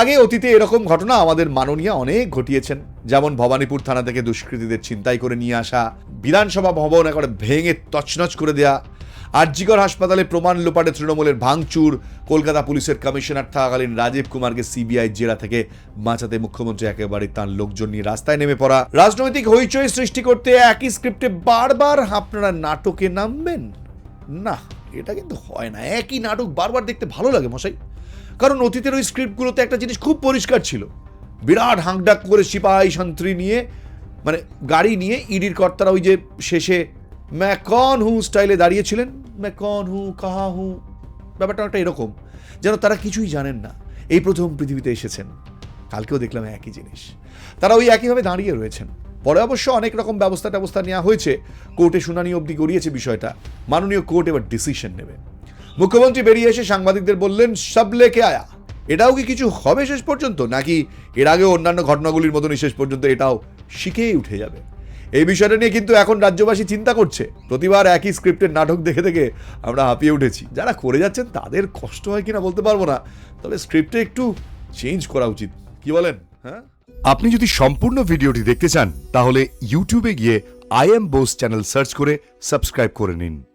আগে অতীতে এরকম ঘটনা আমাদের মাননীয় অনেক ঘটিয়েছেন। যেমন ভবানীপুর থানা থেকে দুষ্কৃতীদের ছিনতাই করে নিয়ে আসা, বিধানসভা ভবন একবারে ভেঙে তছনছ করে দেয়া, আরজিকর হাসপাতালে প্রমাণ লোপাটে তৃণমূলের ভাঙচুর, কলকাতা পুলিশের কমিশনার থাকাকালীন রাজীব কুমারকে সিবিআই জেরা থেকে বাঁচাতে মুখ্যমন্ত্রী একেবারে তার লোকজন নিয়ে রাস্তায় নেমে পড়া। রাজনৈতিক হইচই সৃষ্টি করতে একই স্ক্রিপ্টে বারবার আপনারা নাটকে নামবেন? না, এটা কিন্তু হয় না। একই নাটক বারবার দেখতে ভালো লাগে মশাই। কারণ অতীতের ওই স্ক্রিপ্টগুলোতে একটা জিনিস খুব পরিষ্কার ছিল। বিরাট হাঁকডাক করে সিপাহী সন্ত্রী নিয়ে মানে গাড়ি নিয়ে ইডির কর্তারা ওই যে শেষে, ম্যাকন হু স্টাইলে দাঁড়িয়েছিলেন। ম্যাকন হু, কাহা হু? ব্যাপারটা একটা এরকম, যেন তারা কিছুই জানেন না। এই প্রথম পৃথিবীতে এসেছেন। কালকেও দেখলাম একই জিনিস। তারা ওই একইভাবে দাঁড়িয়ে রয়েছেন। পরে অবশ্য অনেক রকম ব্যবস্থা ট্যবস্থা নেওয়া হয়েছে। কোর্টে শুনানি অবধি গড়িয়েছে বিষয়টা। মাননীয় কোর্ট এবার ডিসিশন নেবে মুখ্যমন্ত্রী বেরিয়ে এসে সাংবাদিকদের বললেন, সব লেকে আয়া। এটাও কি কিছু হবে শেষ পর্যন্ত, নাকি এর আগে অন্যান্য ঘটনাগুলির মতনই শেষ পর্যন্ত এটাও শিখেই উঠে যাবে? এই বিষয়টা নিয়ে কিন্তু এখন রাজ্যবাসী চিন্তা করছে। প্রতিবার একই স্ক্রিপ্টের নাটক দেখে দেখে আমরা হাঁপিয়ে উঠেছি। যারা করে যাচ্ছেন, তাদের কষ্ট হয় কিনা বলতে পারব না। তবে স্ক্রিপ্টে একটু চেঞ্জ করা উচিত। কি বলেন? হ্যাঁ? আপনি যদি সম্পূর্ণ ভিডিওটি দেখতে চান, তাহলে ইউটিউবে গিয়ে I M Bose channel search করে সাবস্ক্রাইব করে নিন।